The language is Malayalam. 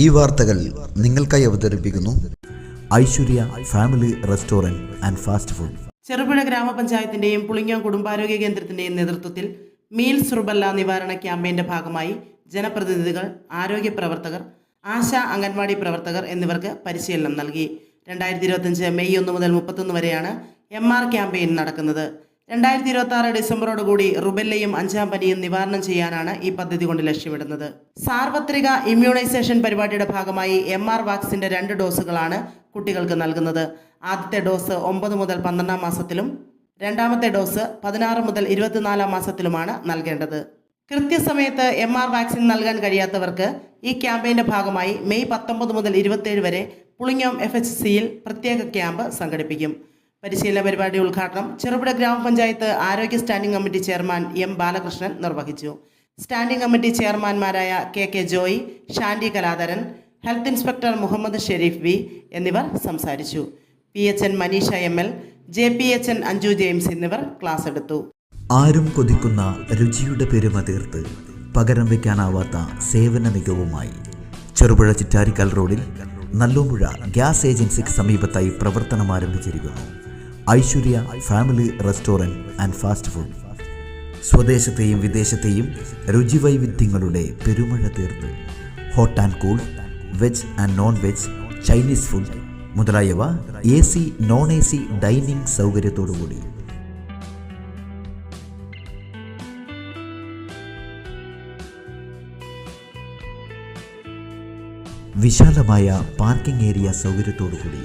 ഈ വാർത്തകൾ നിങ്ങൾക്കായി അവതരിപ്പിക്കുന്നു Aishwarya family restaurant and fast food. Cherupuzha ഗ്രാമപഞ്ചായത്തിന്റെയും പുളിങ്ങോ കുടുംബാരോഗ്യ കേന്ദ്രത്തിന്റെയും നേതൃത്വത്തിൽ മീൽസ് റുബല്ല നിവാരണ ക്യാമ്പയിന്റെ ഭാഗമായി ജനപ്രതിനിധികൾ ആരോഗ്യ പ്രവർത്തകർ ആശ അംഗൻവാടി പ്രവർത്തകർ എന്നിവർക്ക് പരിശീലനം നൽകി. രണ്ടായിരത്തി ഇരുപത്തഞ്ച് മെയ് ഒന്ന് മുതൽ മുപ്പത്തൊന്ന് വരെയാണ് എം ആർ ക്യാമ്പയിൻ നടക്കുന്നത്. രണ്ടായിരത്തി ഇരുപത്തി ആറ് ഡിസംബറോടുകൂടി റുബെല്ലയും അഞ്ചാം പനിയും നിവാരണം ചെയ്യാനാണ് ഈ പദ്ധതി കൊണ്ട് ലക്ഷ്യമിടുന്നത്. സാർവത്രിക ഇമ്മ്യൂണൈസേഷൻ പരിപാടിയുടെ ഭാഗമായി എം ആർ വാക്സിന്റെ രണ്ട് ഡോസുകളാണ് കുട്ടികൾക്ക് നൽകുന്നത്. ആദ്യത്തെ ഡോസ് ഒമ്പത് മുതൽ പന്ത്രണ്ടാം മാസത്തിലും രണ്ടാമത്തെ ഡോസ് പതിനാറ് മുതൽ ഇരുപത്തിനാലാം മാസത്തിലുമാണ് നൽകേണ്ടത്. കൃത്യസമയത്ത് എം ആർ വാക്സിൻ നൽകാൻ കഴിയാത്തവർക്ക് ഈ ക്യാമ്പയിന്റെ ഭാഗമായി മെയ് പത്തൊമ്പത് മുതൽ ഇരുപത്തേഴ് വരെ പുളിങ്ങോം എഫ് എച്ച് സിയിൽ പ്രത്യേക ക്യാമ്പ് സംഘടിപ്പിക്കും. പരിശീലന പരിപാടി ഉദ്ഘാടനം ചെറുപുഴ ഗ്രാമപഞ്ചായത്ത് ആരോഗ്യ standing committee chairman M Balakrishnan നിർവഹിച്ചു. Standing committee ചെയർമാൻമാരായ K K Joy Shandy Kaladharan health inspector Muhammad Sharif V എന്നിവർ സംസാരിച്ചു. P H N Maneesha M L J P H N Anju James എന്നിവർ ക്ലാസ് എടുത്തു. ആരും കൊതിക്കുന്ന രുചിയുടെ പെരുമ തീർത്ത് പകരം വയ്ക്കാനാവാത്ത സേവന മികവുമായി ചെറുപുഴ ചിറ്റാരിക്കൽ റോഡിൽ നല്ലോമ്പുഴ ഗ്യാസ് ഏജൻസിക്ക് സമീപത്തായി പ്രവർത്തനം ആരംഭിച്ചിരിക്കുന്നു. Aishwarya family restaurant and fast food. സ്വദേശത്തെയും വിദേശത്തെയും രുചിവൈവിധ്യങ്ങളുടെ പെരുമഴ തീർത്ത് hot and cool veg and non veg Chinese food മുതലായവ A C non A C dining സൗകര്യത്തോടുകൂടി. വിശാലമായ പാർക്കിംഗ് ഏരിയ സൗകര്യത്തോടുകൂടി.